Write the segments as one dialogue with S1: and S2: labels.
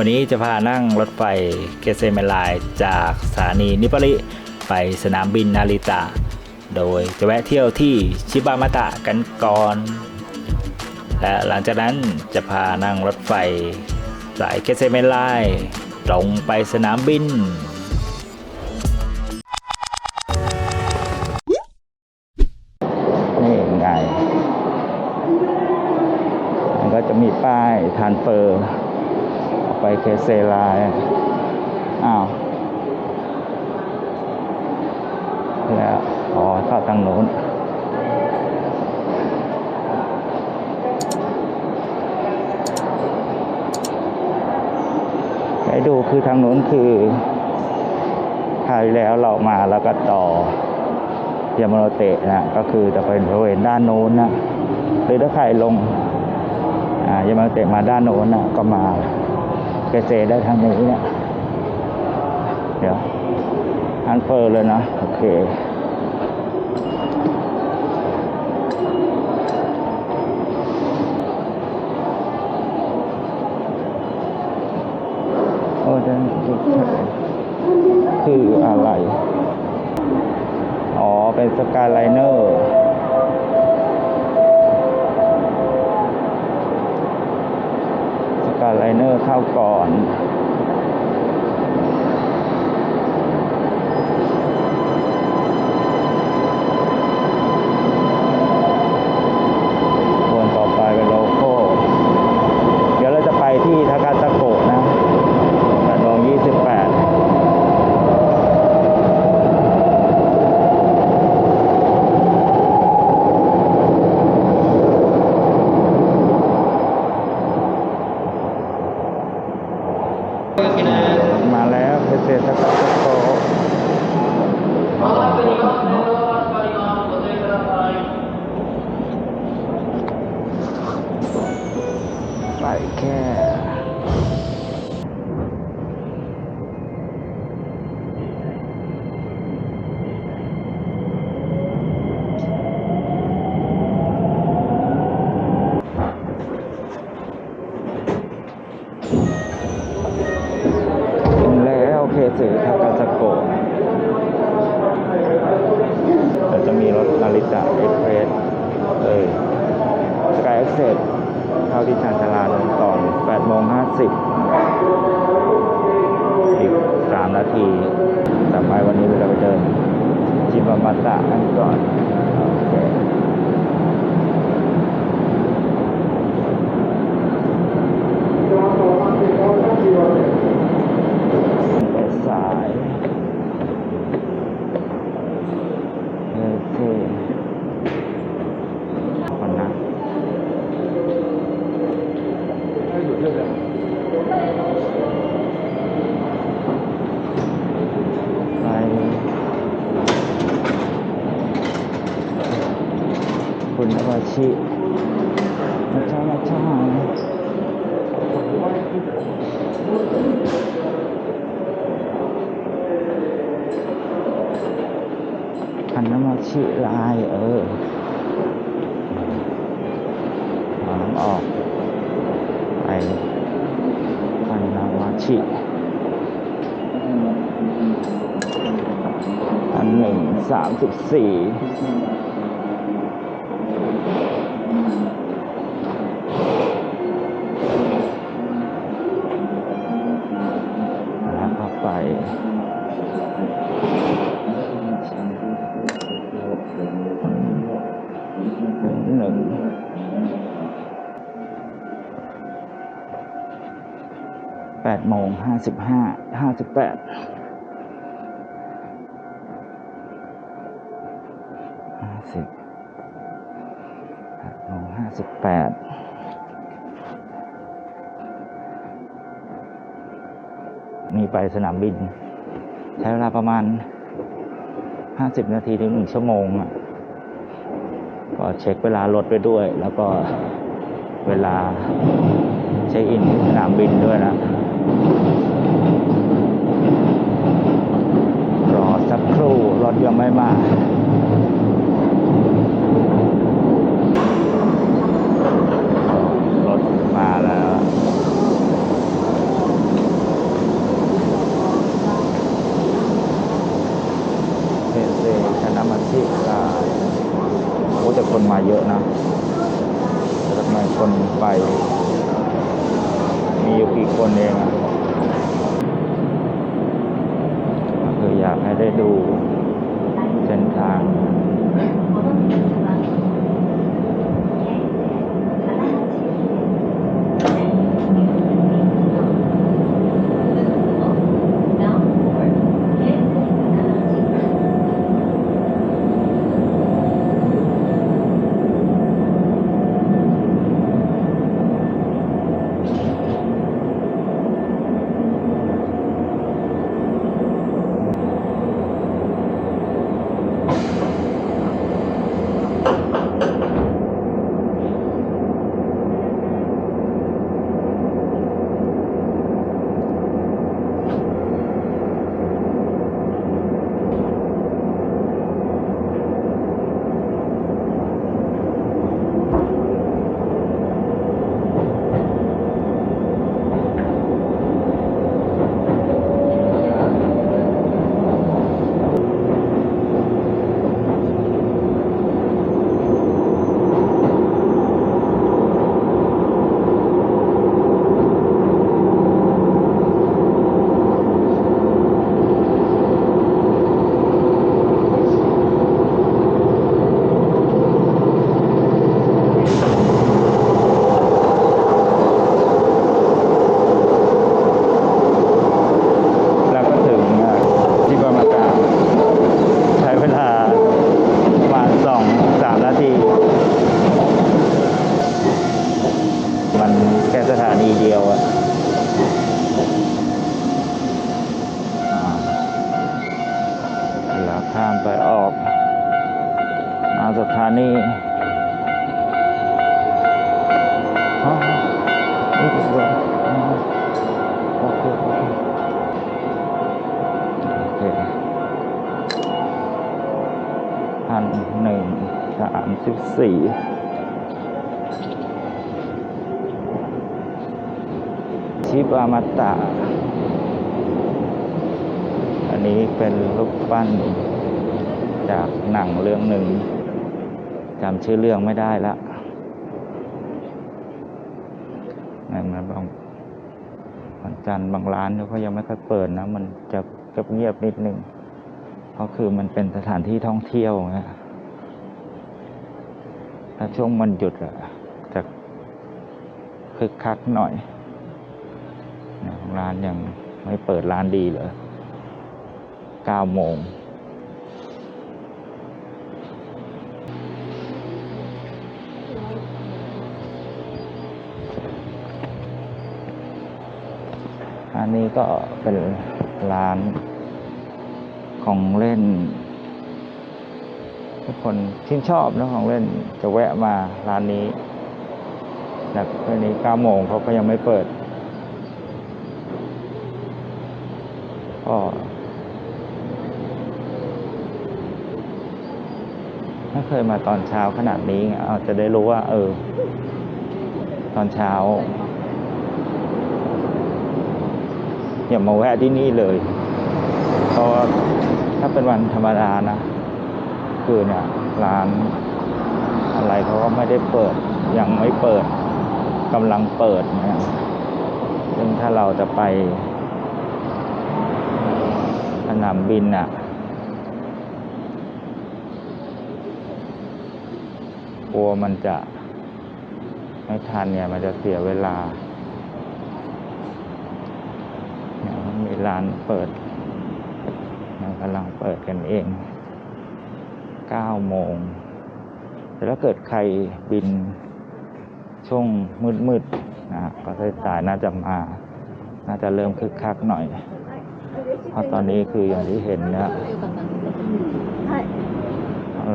S1: วันนี้จะพานั่งรถไฟเกเซเมลายจากสถานีนิปริไปสนามบินนาริตะ โดยจะแวะเที่ยวที่ชิบามาตะกันก่อน และหลังจากนั้นจะพานั่งรถไฟสายเกเซเมลายตรงไปสนามบินนี่ไงมันก็จะมีป้ายทานเฟอร์ออกไป เคเซลายอ้าวแล้วอ๋อเข้าทางโน้นให้ดูคือทางโน้นคือคราวแล้วเรามาแล้วก็ต่อยามาโนเตะนะก็คือจะเป็นบริเวณด้านโน้นนะหรือถ้าใครลงอ่ายามาโนเตะมาด้านโน้นนะก็มา เกษตรได้ทางนี้เนี่ยเดี๋ยวอันเฟอร์เลยนะโอเคโอ้ดันคืออะไร อ๋อ เป็นสกายไลเนอร์ คราวก่อนต่อไปเป็นโลโก้ เดี๋ยวเราจะไปที่ทากาซาโกะนะแปดโมงยี่สิบแปดมา แล้วเพเซทากาซาโกะไปแค่ถึง เอ็กเซสเข้าที่ชานชาลาลงต่อน8โมง50 อีก 3 นาที ต่อไปวันนี้เราไปเดิน ชิบามาตะกันก่อนโอเคไปสายโอเคคนนะไป คุณวาชิมาช่ามาช่าคันน้ำมาชิลาย เออเอาน้ำออกไปคันนมาชิอันหนึ่งสามสิบสี่ ไป หนึ่งแปดโมงห้าสิบห้าห้าสิบแปดห้าสิบแปดโมงห้าสิบแปด มีไปสนามบิน ใช้เวลาประมาณห้าสิบนาทีถึงหนึ่งชั่วโมงก็เช็คเวลารถไปด้วย แล้วก็เวลาเช็คอินสนามบินด้วยนะ รอสักครู่รถยังไม่มารถมาแล้ว โอ้แต่คนมาเยอะนะทำไมคนไป มีอยู่กี่คนเองอะ สีชิบามาตะ อันนี้เป็นรูปปั้นจากหนังเรื่องหนึ่งจำชื่อเรื่องไม่ได้ละนั่นมันบางวันจันทร์บางร้านเขายังไม่ค่อยเปิดนะ มันจะเงียบๆนิดนึง เพราะคือมันเป็นสถานที่ท่องเที่ยวนะ ถ้าช่วงมันหยุดอะจะคึกคักหน่อย ร้านยังไม่เปิดร้านดีเลยเก้าโมงอันนี้ก็เป็นร้านของเล่น ทุกคนชื่นชอบนะของเล่นจะแวะมาร้านนี้แต่ตอนนี้เก้าโมงเขาก็ยังไม่เปิดก็ไม่เคยมาตอนเช้าขนาดนี้อาจจะได้รู้ว่า เออ ตอนเช้า อย่ามาแวะที่นี่เลยเพราะถ้าเป็นวันธรรมดานะ คือเนี่ยร้านอะไรเขาก็ไม่ได้เปิด ยังไม่เปิดกำลังเปิดเนี่ยซึ่งถ้าเราจะไปสนามบินอะกลัวมันจะไม่ทันเนี่ย มันจะเสียเวลาเนี่ยมันมีร้านเปิดกำลังเปิดกันเอง เก้าโมง แต่ถ้าเกิดใครบินช่วงมืดๆนะก็สายน่าจะมา น่าจะเริ่มคึกคักหน่อย เพราะตอนนี้คืออย่างที่เห็นนะ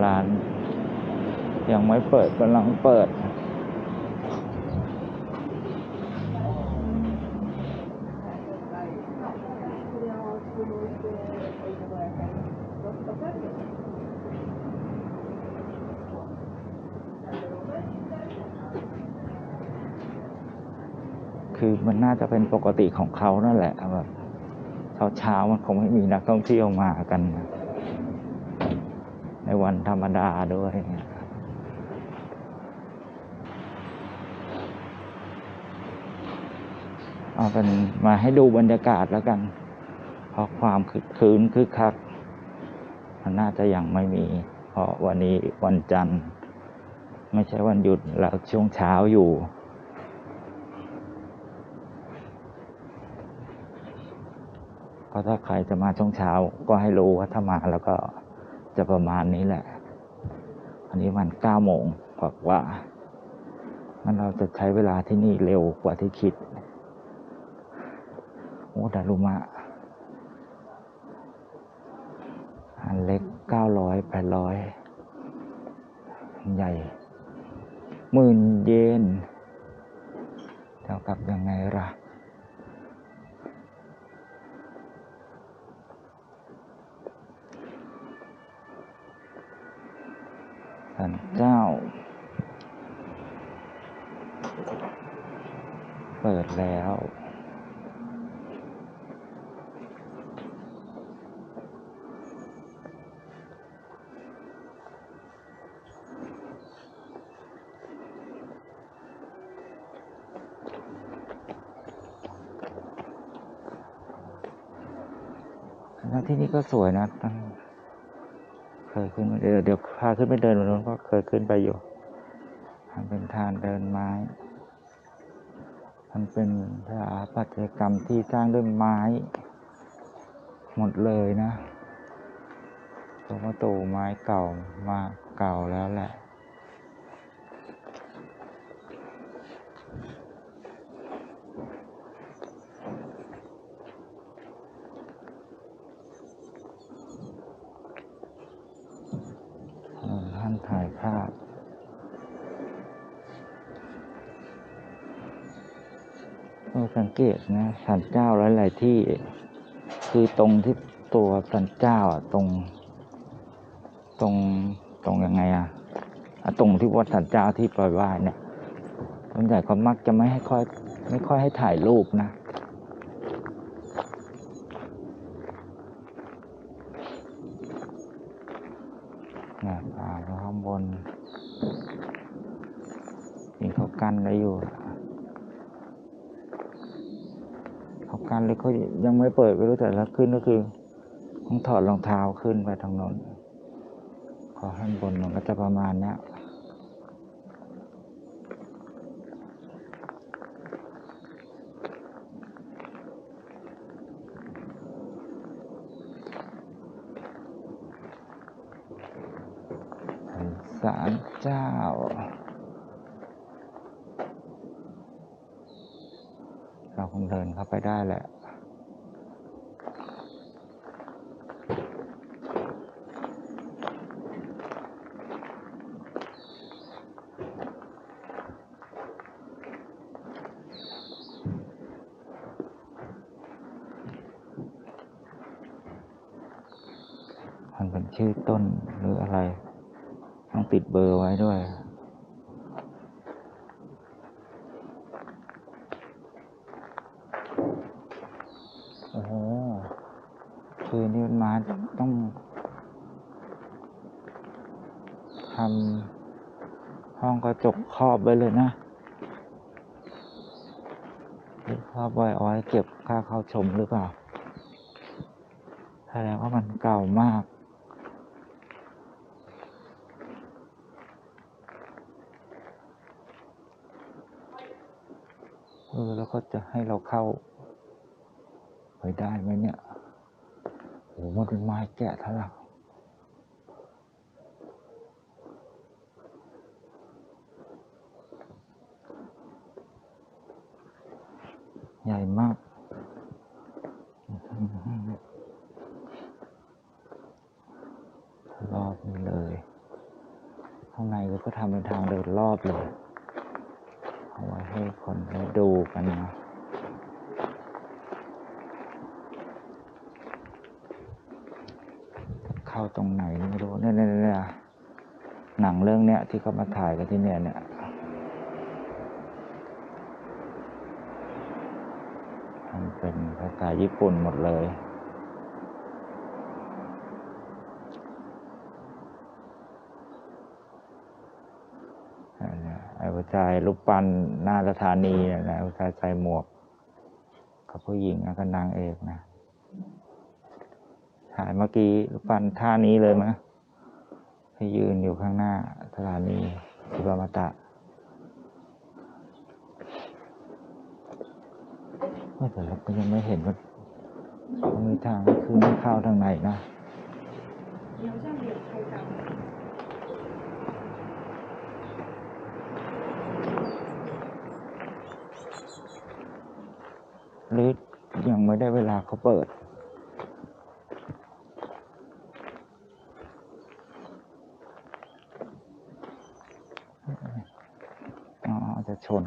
S1: ร้านยังไม่เปิดกำลังเปิด คือ มันน่าจะเป็นปกติของเขานั่นแหละแบบเช้าๆมันคงไม่มีนักท่องเที่ยวมากัน ในวันธรรมดาด้วยเอาเป็นมาให้ดูบรรยากาศแล้วกัน เพราะความคึกคืนคึกคัก มันน่าจะยังไม่มี เพราะวันนี้วันจันทร์ ไม่ใช่วันหยุดแล้วช่วงเช้าอยู่ ก็ถ้าใครจะมาช่วงเช้า ก็ให้รู้ว่าถ้ามาแล้วก็จะประมาณนี้แหละ อันนี้มันเก้าโมงกว่ากว่ามันเราจะใช้เวลาที่นี่เร็วกว่าที่คิด โอ้ดารุมะ อันเล็กเก้าร้อยแปดร้อยใหญ่หมื่นเยนเท่ากับยังไงล่ะ สันเจ้าเปิดแล้ว แล้วที่นี่ก็สวยนะตั้ง เคยขึ้นเดี๋ยวเดี๋ยวพาขึ้นไปเดินบนนู้นก็เคยขึ้นไปอยู่มันเป็นทางเดินไม้มันเป็นสถาปัตยกรรมที่สร้างด้วยไม้ หมดเลยนะตรงประตูไม้เก่ามากเก่าแล้วแหละ เอ่อท่าน ถ่ายภาพ เราสังเกตนะสันเจ้าหลาย ๆ ที่ คือตรงที่ตัวสันเจ้าอะตรง ตรงตรงยังไงอะอะตรงที่วัดสันเจ้าที่ปล่อยว่ายเนี่ยส่วนใหญ่เขามักจะไม่ให้ค่อย ไม่ค่อยให้ถ่ายรูปนะ เนี่ยอ่าแล้วข้างบนนี่ เขากันไว้อยู่เขากันเลยเขายังไม่เปิดไม่รู้แต่ละขึ้นก็คือต้องถอดรองเท้าขึ้นไปทางโน้นขอข้างบนมันก็จะประมาณนี้ยศาลเจ้า เรา คงเดินเข้าไปได้แหละมันเป็นชื่อต้นหรืออะไร ต้องติดเบอร์ไว้ด้วย โอ้โห คือนี่มันมาต้องทำห้องก ระจกครอบไว้เลยนะหรือครอบไว้เอาไว้เก็บค่าเข้าชมหรือเปล่าแสดงว่ามันเก่ามากเออแล้วก็จะให้เราเข้า ไปได้ไหมเนี่ยโอ้โหมันเป็นไม้แกะทะลักใหญ่ มากรอบนี้เลย ข้างในก็ทำเป็นทางเดินรอบเลย เอาไว้ให้คนได้ดูกันนะเข้าตรงไหนไม่รู้เนี่ยเนี่ยเนี่ยหนังเรื่องเนี้ยที่เขามาถ่ายกันที่เนี่ยเนี่ยมัน เป็นภาษาญี่ปุ่นหมดเลยเนี้ยไอ้ผู้ชายรูปปั้นหน้าสถานีเนี่ยนะผู้ชายใส่หมวก กับผู้หญิงกับนางเอกนะ ถ่ายเมื่อกี้ฟันท่านี้เลยมั้ยที่ยืนอยู่ข้างหน้าสถานีชิบามาตะเฮ้ย แต่เราก็ยังไม่เห็นว่ามีทางคือไม่เข้าทางไหนนะหรือยังไม่ได้เวลาเขาเปิด อ๋อ จะชน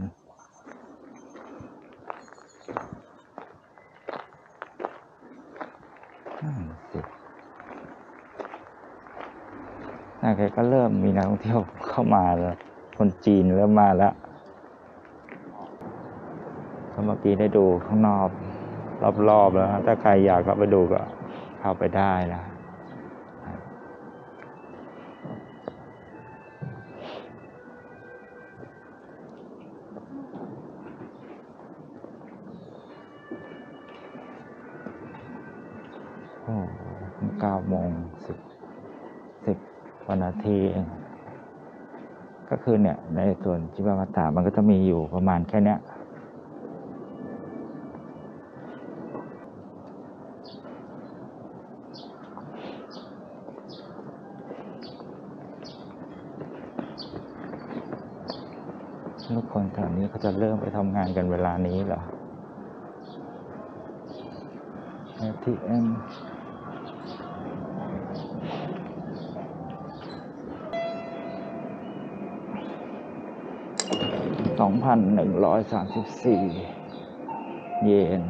S1: อืมสิแต่แกก็เริ่มมี นักท่องเที่ยวเข้ามาแล้ว คนจีนเริ่มมาแล้วก็เมื่อกี้ได้ดูข้างนอกรอบๆแล้วถ้าใครอยากเข้าไปดูก็เข้าไปได้นะเก้าโมงสิบสิบวันนาทีเอง ก็คือเนี่ยในส่วนจิบามาตามันก็จะมีอยู่ประมาณแค่เนี้ยทุกคนแถวนี้เขาจะเริ่มไปทำงานกันเวลานี้เหรอ ATM ันหนึ่งร้อยสามสิบสี่เยน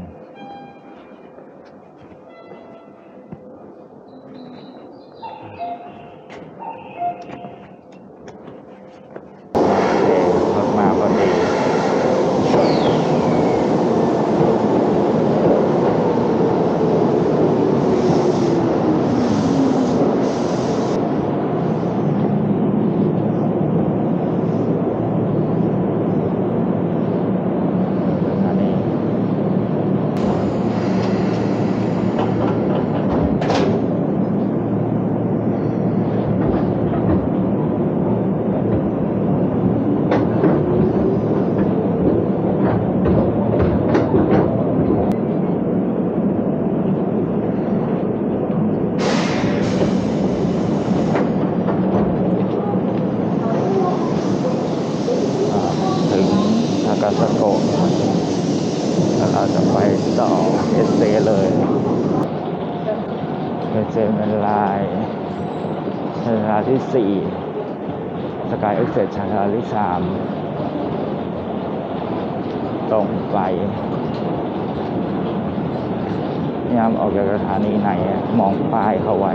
S1: ากาซาโกะแล้วเราจะไปต่อเอสเซเลยเอสเซเป็นลายชาลาที่สี่สกายเอ็กเซชาลาที่สามตรงไปยามออกจากสถานีไหน มองป้ายเขาไว้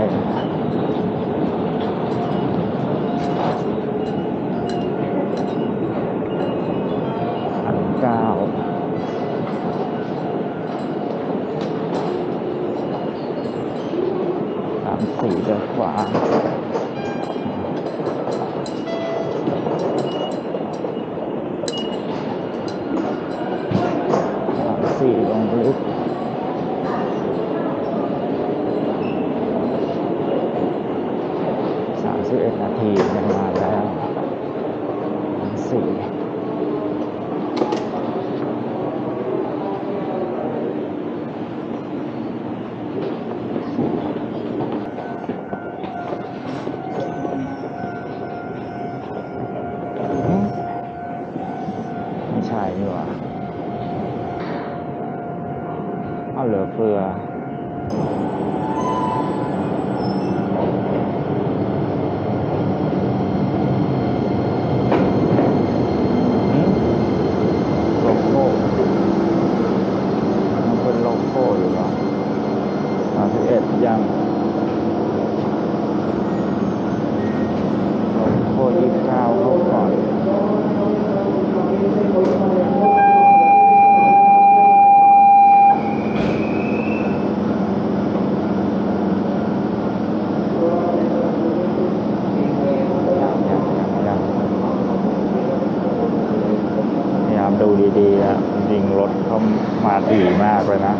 S1: จริงรถเข้ามาดีมากเลยนะ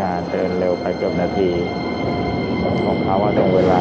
S1: การเดินเร็วไปเกือบนาทีของเขาว่าตรงเวลา